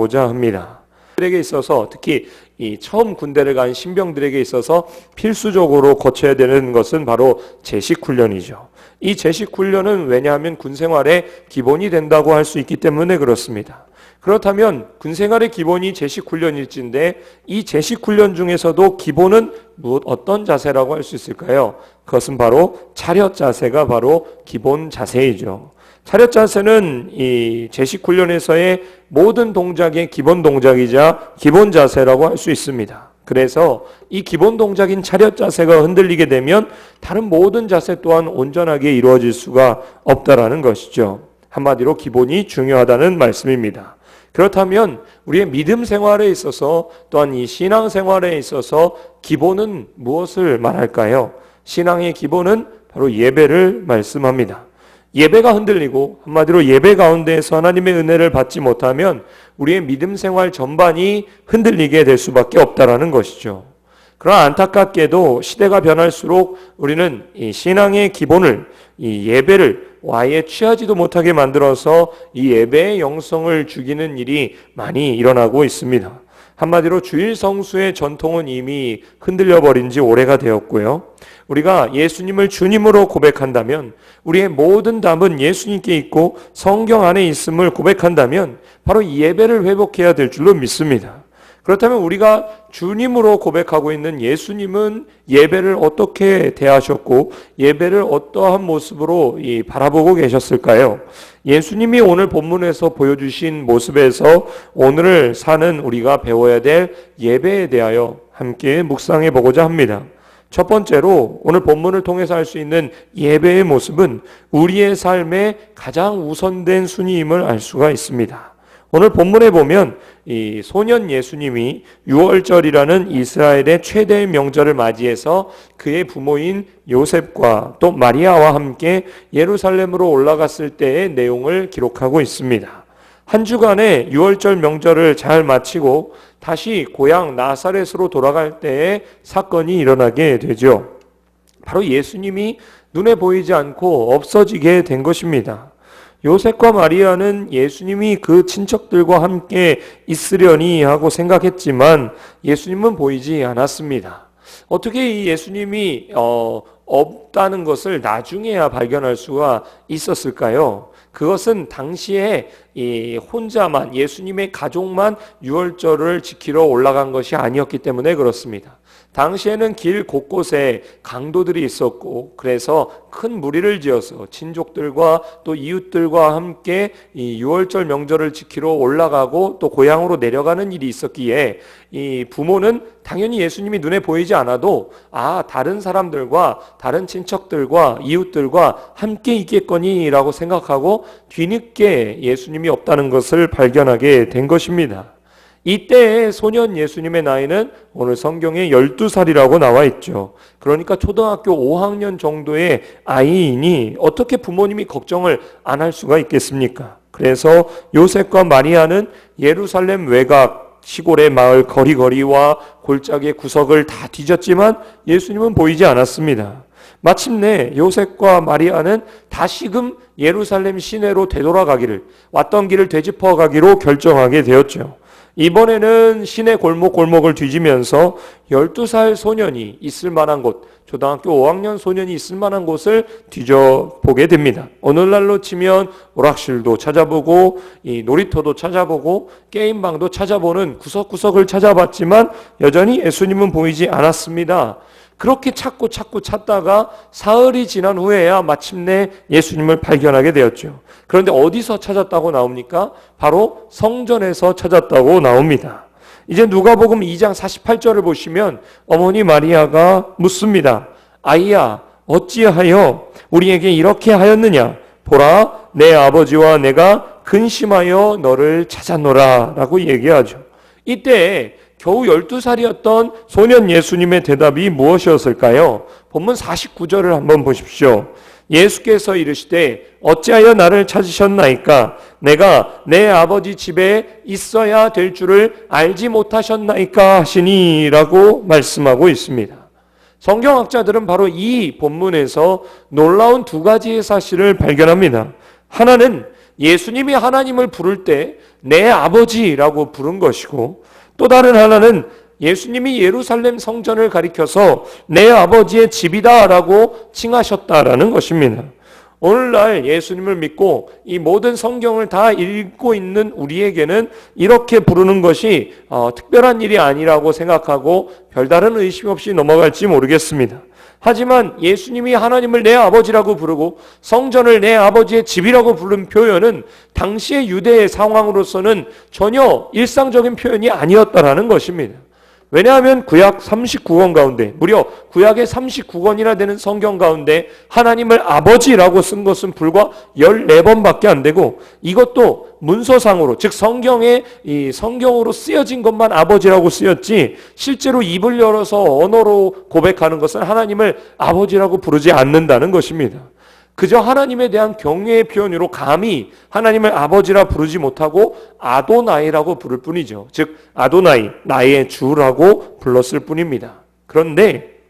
보자 합니다. 들에게 있어서 특히 이 처음 군대를 간 신병들에게 있어서 필수적으로 거쳐야 되는 것은 바로 제식 훈련이죠. 이 제식 훈련은 왜냐하면 군 생활의 기본이 된다고 할 수 있기 때문에 그렇습니다. 그렇다면 군 생활의 기본이 제식 훈련일진데 이 제식 훈련 중에서도 기본은 무엇 어떤 자세라고 할 수 있을까요? 그것은 바로 차렷 자세가 바로 기본 자세이죠. 차렷 자세는 이 제식 훈련에서의 모든 동작의 기본 동작이자 기본 자세라고 할 수 있습니다. 그래서 이 기본 동작인 차렷 자세가 흔들리게 되면 다른 모든 자세 또한 온전하게 이루어질 수가 없다라는 것이죠. 한마디로 기본이 중요하다는 말씀입니다. 그렇다면 우리의 믿음 생활에 있어서 또한 이 신앙 생활에 있어서 기본은 무엇을 말할까요? 신앙의 기본은 바로 예배를 말씀합니다. 예배가 흔들리고 한마디로 예배 가운데에서 하나님의 은혜를 받지 못하면 우리의 믿음 생활 전반이 흔들리게 될 수밖에 없다라는 것이죠. 그러나 안타깝게도 시대가 변할수록 우리는 이 신앙의 기본을 이 예배를 아예 취하지도 못하게 만들어서 이 예배의 영성을 죽이는 일이 많이 일어나고 있습니다. 한마디로 주일 성수의 전통은 이미 흔들려 버린 지 오래가 되었고요. 우리가 예수님을 주님으로 고백한다면 우리의 모든 답은 예수님께 있고 성경 안에 있음을 고백한다면 바로 이 예배를 회복해야 될 줄로 믿습니다. 그렇다면 우리가 주님으로 고백하고 있는 예수님은 예배를 어떻게 대하셨고 예배를 어떠한 모습으로 이 바라보고 계셨을까요? 예수님이 오늘 본문에서 보여주신 모습에서 오늘을 사는 우리가 배워야 될 예배에 대하여 함께 묵상해 보고자 합니다. 첫 번째로 오늘 본문을 통해서 할수 있는 예배의 모습은 우리의 삶의 가장 우선된 순위임을 알 수가 있습니다. 오늘 본문에 보면 이 소년 예수님이 6월절이라는 이스라엘의 최대의 명절을 맞이해서 그의 부모인 요셉과 또 마리아와 함께 예루살렘으로 올라갔을 때의 내용을 기록하고 있습니다. 한 주간의 6월절 명절을 잘 마치고 다시 고향 나사렛으로 돌아갈 때에 사건이 일어나게 되죠. 바로 예수님이 눈에 보이지 않고 없어지게 된 것입니다. 요셉과 마리아는 예수님이 그 친척들과 함께 있으려니 하고 생각했지만 예수님은 보이지 않았습니다. 어떻게 이 예수님이 어, 없다는 것을 나중에야 발견할 수가 있었을까요? 그것은 당시에 이 혼자만 예수님의 가족만 유월절을 지키러 올라간 것이 아니었기 때문에 그렇습니다. 당시에는 길 곳곳에 강도들이 있었고 그래서 큰 무리를 지어서 친족들과 또 이웃들과 함께 이 6월절 명절을 지키러 올라가고 또 고향으로 내려가는 일이 있었기에 이 부모는 당연히 예수님이 눈에 보이지 않아도 아 다른 사람들과 다른 친척들과 이웃들과 함께 있겠거니라고 생각하고 뒤늦게 예수님이 없다는 것을 발견하게 된 것입니다. 이때의 소년 예수님의 나이는 오늘 성경에 12살이라고 나와 있죠. 그러니까 초등학교 5학년 정도의 아이이니 어떻게 부모님이 걱정을 안 할 수가 있겠습니까? 그래서 요셉과 마리아는 예루살렘 외곽 시골의 마을 거리거리와 골짜기의 구석을 다 뒤졌지만 예수님은 보이지 않았습니다. 마침내 요셉과 마리아는 다시금 예루살렘 시내로 되돌아가기를 왔던 길을 되짚어 가기로 결정하게 되었죠. 이번에는 시내 골목 골목을 뒤지면서 12살 소년이 있을 만한 곳, 초등학교 5학년 소년이 있을 만한 곳을 뒤져보게 됩니다. 오늘날로 치면 오락실도 찾아보고, 이 놀이터도 찾아보고, 게임방도 찾아보는 구석구석을 찾아봤지만 여전히 예수님은 보이지 않았습니다. 그렇게 찾고 찾고 찾다가 사흘이 지난 후에야 마침내 예수님을 발견하게 되었죠. 그런데 어디서 찾았다고 나옵니까? 바로 성전에서 찾았다고 나옵니다. 이제 누가복음 2장 48절을 보시면 어머니 마리아가 묻습니다. 아이야, 어찌하여 우리에게 이렇게 하였느냐? 보라, 내 아버지와 내가 근심하여 너를 찾았노라. 라고 얘기하죠. 이때 겨우 12살이었던 소년 예수님의 대답이 무엇이었을까요? 본문 49절을 한번 보십시오. 예수께서 이르시되 어찌하여 나를 찾으셨나이까 내가 내 아버지 집에 있어야 될 줄을 알지 못하셨나이까 하시니라고 말씀하고 있습니다. 성경학자들은 바로 이 본문에서 놀라운 두 가지의 사실을 발견합니다. 하나는 예수님이 하나님을 부를 때 내 아버지라고 부른 것이고 또 다른 하나는 예수님이 예루살렘 성전을 가리켜서 내 아버지의 집이다라고 칭하셨다라는 것입니다. 오늘날 예수님을 믿고 이 모든 성경을 다 읽고 있는 우리에게는 이렇게 부르는 것이 어, 특별한 일이 아니라고 생각하고 별다른 의심 없이 넘어갈지 모르겠습니다. 하지만 예수님이 하나님을 내 아버지라고 부르고 성전을 내 아버지의 집이라고 부른 표현은 당시의 유대의 상황으로서는 전혀 일상적인 표현이 아니었다라는 것입니다. 왜냐하면 구약 39권 가운데 무려 구약의 39권이나 되는 성경 가운데 하나님을 아버지라고 쓴 것은 불과 14번밖에 안 되고 이것도 문서상으로 즉 성경에 이 성경으로 쓰여진 것만 아버지라고 쓰였지 실제로 입을 열어서 언어로 고백하는 것은 하나님을 아버지라고 부르지 않는다는 것입니다. 그저 하나님에 대한 경외의 표현으로 감히 하나님을 아버지라 부르지 못하고 아도나이라고 부를 뿐이죠. 즉 아도나이 나의 주라고 불렀을 뿐입니다. 그런데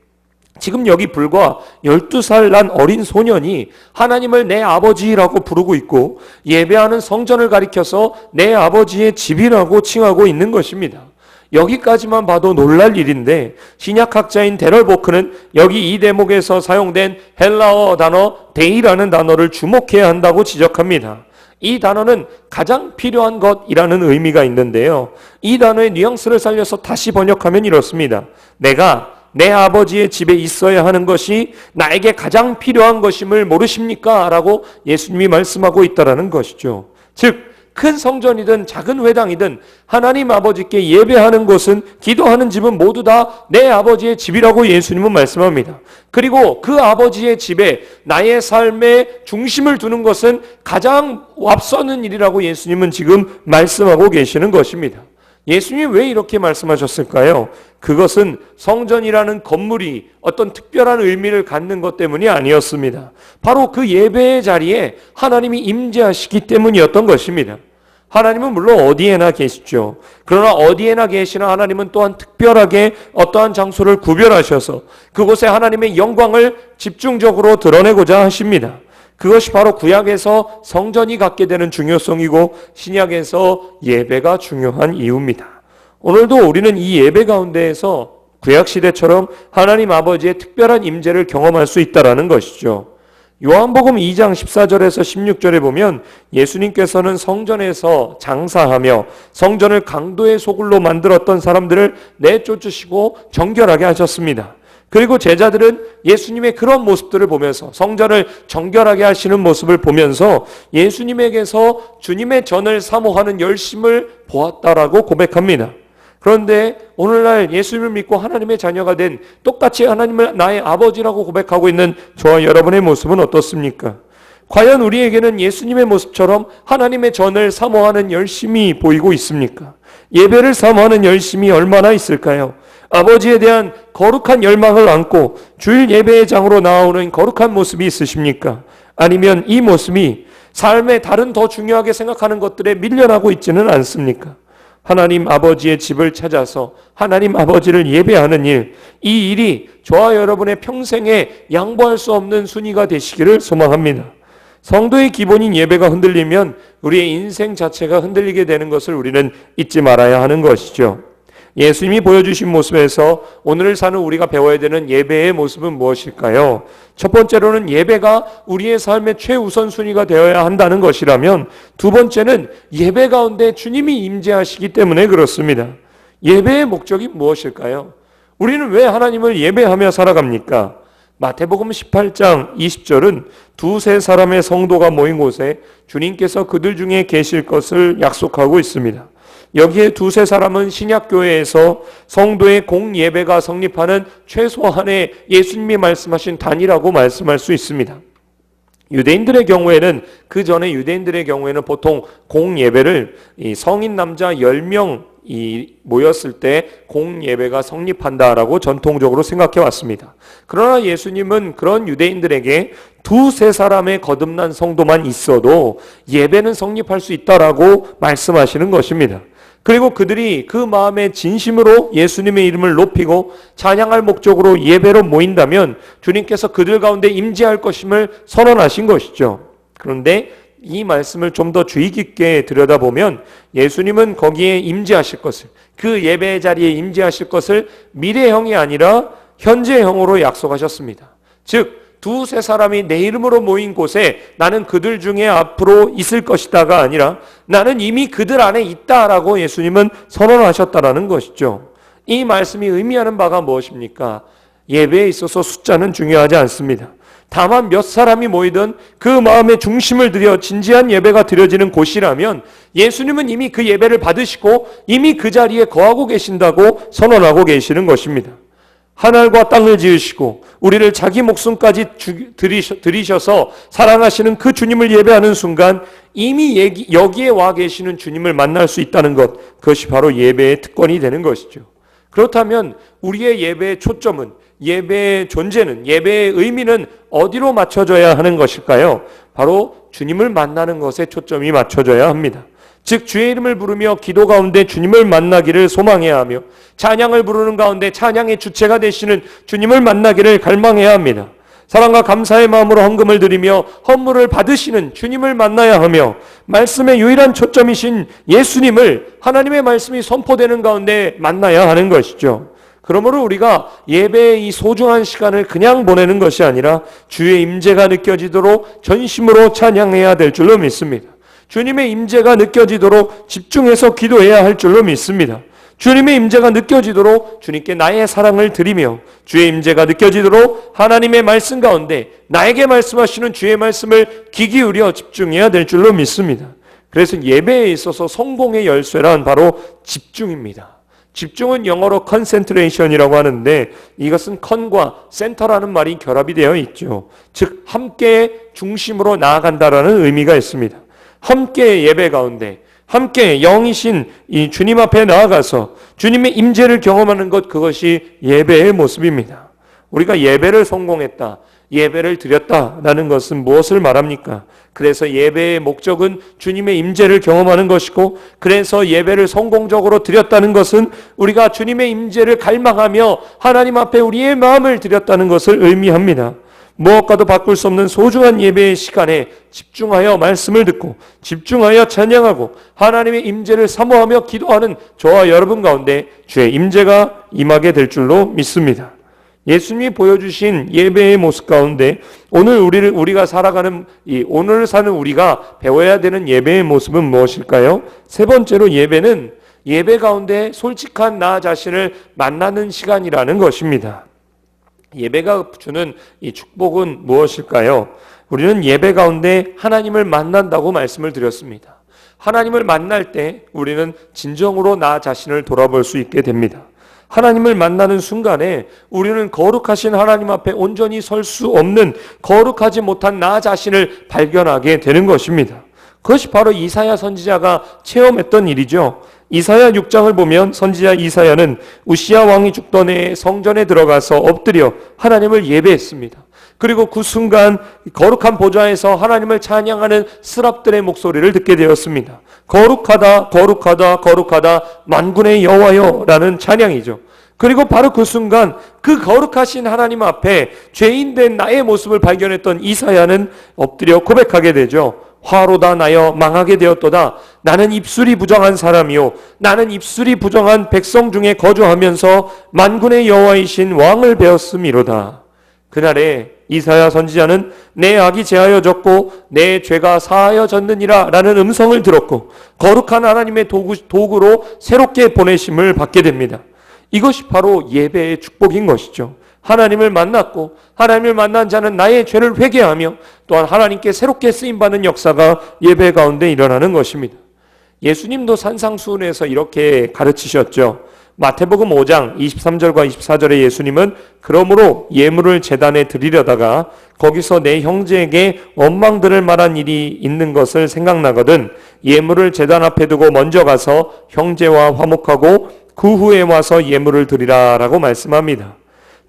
지금 여기 불과 12살 난 어린 소년이 하나님을 내 아버지라고 부르고 있고 예배하는 성전을 가리켜서 내 아버지의 집이라고 칭하고 있는 것입니다. 여기까지만 봐도 놀랄 일인데 신약학자인 데럴보크는 여기 이 대목에서 사용된 헬라어 단어 데이라는 단어를 주목해야 한다고 지적합니다. 이 단어는 가장 필요한 것이라는 의미가 있는데요. 이 단어의 뉘앙스를 살려서 다시 번역하면 이렇습니다. 내가 내 아버지의 집에 있어야 하는 것이 나에게 가장 필요한 것임을 모르십니까? 라고 예수님이 말씀하고 있다라는 것이죠. 즉, 큰 성전이든 작은 회당이든 하나님 아버지께 예배하는 곳은 기도하는 집은 모두 다 내 아버지의 집이라고 예수님은 말씀합니다. 그리고 그 아버지의 집에 나의 삶의 중심을 두는 것은 가장 앞서는 일이라고 예수님은 지금 말씀하고 계시는 것입니다. 예수님이 왜 이렇게 말씀하셨을까요? 그것은 성전이라는 건물이 어떤 특별한 의미를 갖는 것 때문이 아니었습니다. 바로 그 예배의 자리에 하나님이 임재하시기 때문이었던 것입니다. 하나님은 물론 어디에나 계시죠. 그러나 어디에나 계시는 하나님은 또한 특별하게 어떠한 장소를 구별하셔서 그곳에 하나님의 영광을 집중적으로 드러내고자 하십니다. 그것이 바로 구약에서 성전이 갖게 되는 중요성이고 신약에서 예배가 중요한 이유입니다. 오늘도 우리는 이 예배 가운데에서 구약 시대처럼 하나님 아버지의 특별한 임재를 경험할 수 있다라는 것이죠. 요한복음 2장 14절에서 16절에 보면 예수님께서는 성전에서 장사하며 성전을 강도의 소굴로 만들었던 사람들을 내쫓으시고 정결하게 하셨습니다. 그리고 제자들은 예수님의 그런 모습들을 보면서 성전을 정결하게 하시는 모습을 보면서 예수님에게서 주님의 전을 사모하는 열심을 보았다라고 고백합니다. 그런데 오늘날 예수님을 믿고 하나님의 자녀가 된 똑같이 하나님을 나의 아버지라고 고백하고 있는 저와 여러분의 모습은 어떻습니까? 과연 우리에게는 예수님의 모습처럼 하나님의 전을 사모하는 열심이 보이고 있습니까? 예배를 사모하는 열심이 얼마나 있을까요? 아버지에 대한 거룩한 열망을 안고 주일 예배의 장으로 나오는 거룩한 모습이 있으십니까? 아니면 이 모습이 삶의 다른 더 중요하게 생각하는 것들에 밀려나고 있지는 않습니까? 하나님 아버지의 집을 찾아서 하나님 아버지를 예배하는 일, 이 일이 저와 여러분의 평생에 양보할 수 없는 순위가 되시기를 소망합니다. 성도의 기본인 예배가 흔들리면 우리의 인생 자체가 흔들리게 되는 것을 우리는 잊지 말아야 하는 것이죠. 예수님이 보여주신 모습에서 오늘을 사는 우리가 배워야 되는 예배의 모습은 무엇일까요? 첫 번째로는 예배가 우리의 삶의 최우선순위가 되어야 한다는 것이라면 두 번째는 예배 가운데 주님이 임재하시기 때문에 그렇습니다. 예배의 목적이 무엇일까요? 우리는 왜 하나님을 예배하며 살아갑니까? 마태복음 18장 20절은 두세 사람의 성도가 모인 곳에 주님께서 그들 중에 계실 것을 약속하고 있습니다. 여기에 두세 사람은 신약교회에서 성도의 공예배가 성립하는 최소한의 예수님이 말씀하신 단위라고 말씀할 수 있습니다. 유대인들의 경우에는 그 전에 유대인들의 경우에는 보통 공예배를 성인 남자 10명 이 모였을 때 공예배가 성립한다라고 전통적으로 생각해 왔습니다. 그러나 예수님은 그런 유대인들에게 두세 사람의 거듭난 성도만 있어도 예배는 성립할 수 있다라고 말씀하시는 것입니다. 그리고 그들이 그 마음의 진심으로 예수님의 이름을 높이고 찬양할 목적으로 예배로 모인다면 주님께서 그들 가운데 임재할 것임을 선언하신 것이죠. 그런데 이 말씀을 좀 더 주의 깊게 들여다보면 예수님은 거기에 임재하실 것을 그 예배 자리에 임재하실 것을 미래형이 아니라 현재형으로 약속하셨습니다. 즉 두세 사람이 내 이름으로 모인 곳에 나는 그들 중에 앞으로 있을 것이다가 아니라 나는 이미 그들 안에 있다라고 예수님은 선언하셨다라는 것이죠. 이 말씀이 의미하는 바가 무엇입니까? 예배에 있어서 숫자는 중요하지 않습니다. 다만 몇 사람이 모이든 그 마음의 중심을 들여 진지한 예배가 드려지는 곳이라면 예수님은 이미 그 예배를 받으시고 이미 그 자리에 거하고 계신다고 선언하고 계시는 것입니다. 하늘과 땅을 지으시고 우리를 자기 목숨까지 들이셔서 사랑하시는 그 주님을 예배하는 순간 이미 여기에 와 계시는 주님을 만날 수 있다는 것 그것이 바로 예배의 특권이 되는 것이죠. 그렇다면 우리의 예배의 초점은 예배의 존재는 예배의 의미는 어디로 맞춰져야 하는 것일까요? 바로 주님을 만나는 것에 초점이 맞춰져야 합니다. 즉 주의 이름을 부르며 기도 가운데 주님을 만나기를 소망해야 하며 찬양을 부르는 가운데 찬양의 주체가 되시는 주님을 만나기를 갈망해야 합니다. 사랑과 감사의 마음으로 헌금을 드리며 헌물을 받으시는 주님을 만나야 하며 말씀의 유일한 초점이신 예수님을 하나님의 말씀이 선포되는 가운데 만나야 하는 것이죠. 그러므로 우리가 예배의 이 소중한 시간을 그냥 보내는 것이 아니라 주의 임재가 느껴지도록 전심으로 찬양해야 될 줄로 믿습니다. 주님의 임재가 느껴지도록 집중해서 기도해야 할 줄로 믿습니다. 주님의 임재가 느껴지도록 주님께 나의 사랑을 드리며 주의 임재가 느껴지도록 하나님의 말씀 가운데 나에게 말씀하시는 주의 말씀을 귀 기울여 집중해야 될 줄로 믿습니다. 그래서 예배에 있어서 성공의 열쇠란 바로 집중입니다. 집중은 영어로 concentration이라고 하는데 이것은 con과 center라는 말이 결합이 되어 있죠. 즉 함께 중심으로 나아간다라는 의미가 있습니다. 함께 예배 가운데 함께 영이신 이 주님 앞에 나아가서 주님의 임재를 경험하는 것 그것이 예배의 모습입니다. 우리가 예배를 성공했다. 예배를 드렸다라는 것은 무엇을 말합니까? 그래서 예배의 목적은 주님의 임재를 경험하는 것이고 그래서 예배를 성공적으로 드렸다는 것은 우리가 주님의 임재를 갈망하며 하나님 앞에 우리의 마음을 드렸다는 것을 의미합니다. 무엇과도 바꿀 수 없는 소중한 예배의 시간에 집중하여 말씀을 듣고 집중하여 찬양하고 하나님의 임재를 사모하며 기도하는 저와 여러분 가운데 주의 임재가 임하게 될 줄로 믿습니다. 예수님이 보여주신 예배의 모습 가운데 오늘 우리를 우리가 살아가는 이 오늘 사는 우리가 배워야 되는 예배의 모습은 무엇일까요? 세 번째로 예배는 예배 가운데 솔직한 나 자신을 만나는 시간이라는 것입니다. 예배가 주는 이 축복은 무엇일까요? 우리는 예배 가운데 하나님을 만난다고 말씀을 드렸습니다. 하나님을 만날 때 우리는 진정으로 나 자신을 돌아볼 수 있게 됩니다. 하나님을 만나는 순간에 우리는 거룩하신 하나님 앞에 온전히 설 수 없는 거룩하지 못한 나 자신을 발견하게 되는 것입니다. 그것이 바로 이사야 선지자가 체험했던 일이죠. 이사야 6장을 보면 선지자 이사야는 우시아 왕이 죽던 해 성전에 들어가서 엎드려 하나님을 예배했습니다. 그리고 그 순간 거룩한 보좌에서 하나님을 찬양하는 스랍들의 목소리를 듣게 되었습니다. 거룩하다, 거룩하다, 거룩하다, 만군의 여호와여라는 찬양이죠. 그리고 바로 그 순간 그 거룩하신 하나님 앞에 죄인 된 나의 모습을 발견했던 이사야는 엎드려 고백하게 되죠. 화로다 나여 망하게 되었도다. 나는 입술이 부정한 사람이요. 나는 입술이 부정한 백성 중에 거주하면서 만군의 여호와이신 왕을 배웠음이로다. 그날에 이사야 선지자는 내 악이 제하여졌고 내 죄가 사하여졌느니라 라는 음성을 들었고 거룩한 하나님의 도구, 도구로 새롭게 보내심을 받게 됩니다. 이것이 바로 예배의 축복인 것이죠. 하나님을 만났고 하나님을 만난 자는 나의 죄를 회개하며 또한 하나님께 새롭게 쓰임 받는 역사가 예배 가운데 일어나는 것입니다. 예수님도 산상수훈에서 이렇게 가르치셨죠. 마태복음 5장 23절과 24절에 예수님은 그러므로 예물을 재단에 드리려다가 거기서 내 형제에게 원망들을 말한 일이 있는 것을 생각나거든 예물을 재단 앞에 두고 먼저 가서 형제와 화목하고 그 후에 와서 예물을 드리라라고 말씀합니다.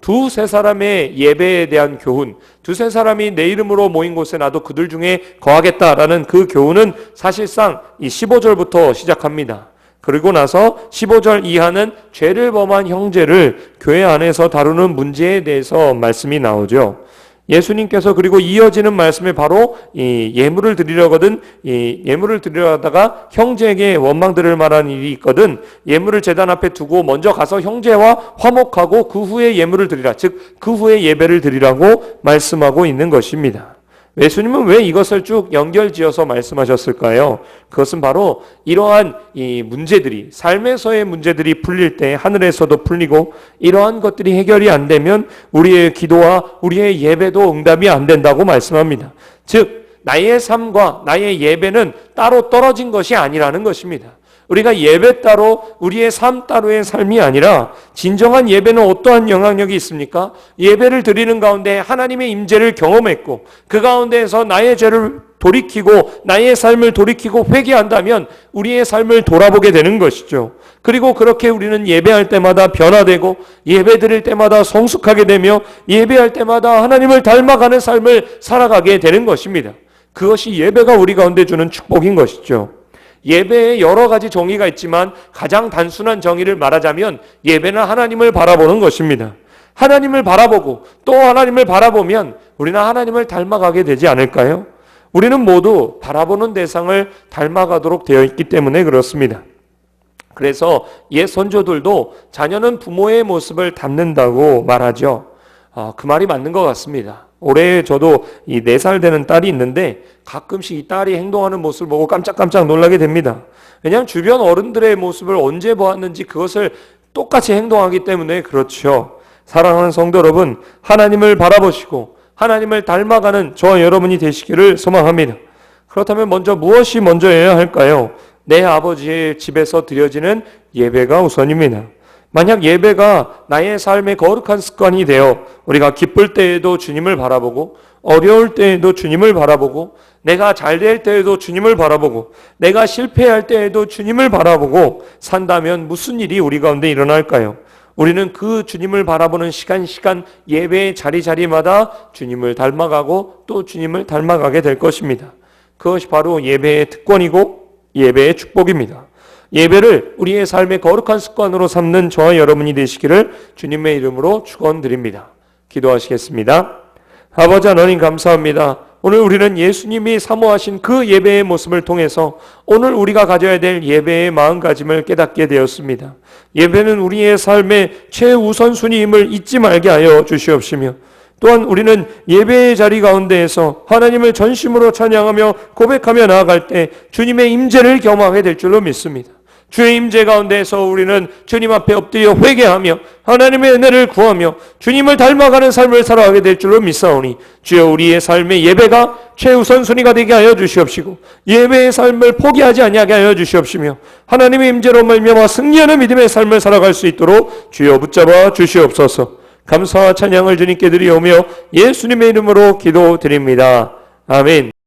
두세 사람의 예배에 대한 교훈, 두세 사람이 내 이름으로 모인 곳에 나도 그들 중에 거하겠다라는 그 교훈은 사실상 이 15절부터 시작합니다. 그리고 나서 15절 이하는 죄를 범한 형제를 교회 안에서 다루는 문제에 대해서 말씀이 나오죠. 예수님께서 그리고 이어지는 말씀에 바로 이 예물을 드리려거든 이 예물을 드리려 다가 형제에게 원망 들을 만한 일이 있거든 예물을 제단 앞에 두고 먼저 가서 형제와 화목하고 그 후에 예물을 드리라 즉 그 후에 예배를 드리라고 말씀하고 있는 것입니다. 예수님은 왜 이것을 쭉 연결지어서 말씀하셨을까요? 그것은 바로 이러한 이 문제들이 삶에서의 문제들이 풀릴 때 하늘에서도 풀리고 이러한 것들이 해결이 안 되면 우리의 기도와 우리의 예배도 응답이 안 된다고 말씀합니다. 즉 나의 삶과 나의 예배는 따로 떨어진 것이 아니라는 것입니다. 우리가 예배 따로 우리의 삶 따로의 삶이 아니라 진정한 예배는 어떠한 영향력이 있습니까? 예배를 드리는 가운데 하나님의 임재를 경험했고 그 가운데에서 나의 죄를 돌이키고 나의 삶을 돌이키고 회개한다면 우리의 삶을 돌아보게 되는 것이죠. 그리고 그렇게 우리는 예배할 때마다 변화되고 예배 드릴 때마다 성숙하게 되며 예배할 때마다 하나님을 닮아가는 삶을 살아가게 되는 것입니다. 그것이 예배가 우리 가운데 주는 축복인 것이죠. 예배에 여러 가지 정의가 있지만 가장 단순한 정의를 말하자면 예배는 하나님을 바라보는 것입니다. 하나님을 바라보고 또 하나님을 바라보면 우리는 하나님을 닮아가게 되지 않을까요? 우리는 모두 바라보는 대상을 닮아가도록 되어 있기 때문에 그렇습니다. 그래서 옛 선조들도 자녀는 부모의 모습을 닮는다고 말하죠. 아, 그 말이 맞는 것 같습니다. 올해 저도 이네살 되는 딸이 있는데 가끔씩 이 딸이 행동하는 모습을 보고 깜짝깜짝 놀라게 됩니다. 왜냐하면 주변 어른들의 모습을 언제 보았는지 그것을 똑같이 행동하기 때문에 그렇죠. 사랑하는 성도 여러분, 하나님을 바라보시고 하나님을 닮아가는 저와 여러분이 되시기를 소망합니다. 그렇다면 먼저 무엇이 먼저여야 할까요? 내 아버지의 집에서 드려지는 예배가 우선입니다. 만약 예배가 나의 삶의 거룩한 습관이 되어 우리가 기쁠 때에도 주님을 바라보고 어려울 때에도 주님을 바라보고 내가 잘 될 때에도 주님을 바라보고 내가 실패할 때에도 주님을 바라보고 산다면 무슨 일이 우리 가운데 일어날까요? 우리는 그 주님을 바라보는 시간 시간 예배의 자리 자리마다 주님을 닮아가고 또 주님을 닮아가게 될 것입니다. 그것이 바로 예배의 특권이고 예배의 축복입니다. 예배를 우리의 삶의 거룩한 습관으로 삼는 저와 여러분이 되시기를 주님의 이름으로 축원드립니다. 기도하시겠습니다. 아버지 하나님 감사합니다. 오늘 우리는 예수님이 사모하신 그 예배의 모습을 통해서 오늘 우리가 가져야 될 예배의 마음가짐을 깨닫게 되었습니다. 예배는 우리의 삶의 최우선순위임을 잊지 말게 하여 주시옵시며 또한 우리는 예배의 자리 가운데에서 하나님을 전심으로 찬양하며 고백하며 나아갈 때 주님의 임재를 경험하게 될 줄로 믿습니다. 주의 임재 가운데에서 우리는 주님 앞에 엎드려 회개하며 하나님의 은혜를 구하며 주님을 닮아가는 삶을 살아가게 될 줄로 믿사오니 주여 우리의 삶의 예배가 최우선 순위가 되게 하여 주시옵시고 예배의 삶을 포기하지 아니하게 하여 주시옵시며 하나님의 임재로 말미암아 승리하는 믿음의 삶을 살아갈 수 있도록 주여 붙잡아 주시옵소서. 감사와 찬양을 주님께 드리오며 예수님의 이름으로 기도드립니다. 아멘.